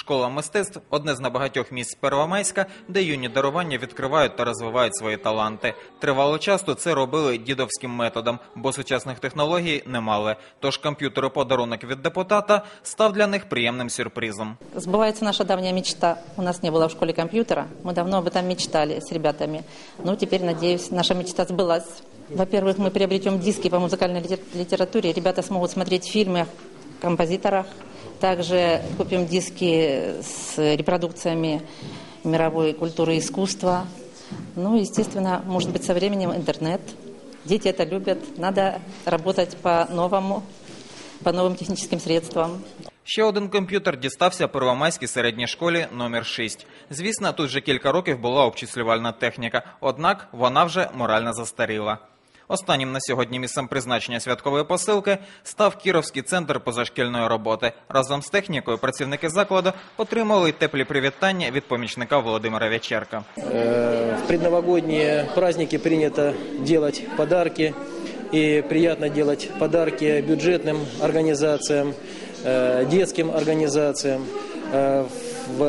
Школа мистецтв одне з небагатьох місць Первомайська, де юні дарування відкривають та розвивають свої таланти. Тривало часто це робили дідовським методом, бо сучасних технологій не мали. Тож комп'ютер подарунок від депутата став для них приємним сюрпризом. Сбывается наша давняя мечта. У нас не было в школе компьютера. Мы давно об этом мечтали с ребятами. Ну, теперь, надеюсь, наша мечта сбылась. Во-первых, мы приобретем диски по музыкальной литер- литературе. Ребята смогут смотреть фильмы о композиторах. Также купим диски с репродукциями мировой культуры и искусства. Ну, естественно, может быть, со временем интернет. Дети это любят. Надо работать по-новому, по новым техническим средствам. Ще один комп'ютер дістався Первомайській середній школі номер 6. Звісно, тут вже кілька років була обчислювальна техніка, однак вона вже морально застаріла. Останнім на сьогодні місцем призначення святкової посилки став Кіровський центр позашкільної роботи. Разом з технікою працівники закладу отримали й теплі привітання від помічника Володимира Вячерка. Э, В предновогодние праздники принято делать подарки. И приятно делать подарки бюджетным организациям, э, детским организациям. Э, В,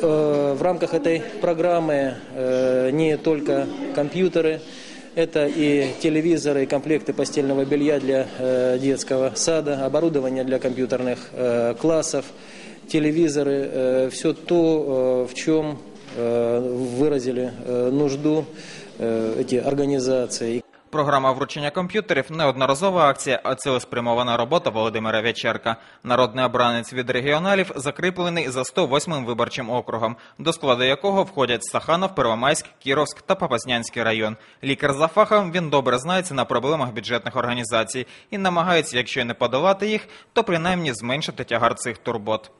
э, в рамках этой программы э, не только компьютеры, Это и телевизоры, и комплекты постельного белья для э, детского сада, оборудование для компьютерных э, классов, телевизоры, все то, э, в чем э, выразили э, нужду э, эти организации. Програма вручення комп'ютерів неодноразова акція, а цілеспрямована робота Володимира Вячерка. Народний обранець від регіоналів закріплений за 108-м виборчим округом, до складу якого входять Саханов, Первомайськ, Кіровськ та Попаснянський район. Лікар за фахом він добре знається на проблемах бюджетних організацій і намагається, якщо не подолати їх, то принаймні зменшити тягар цих турбот.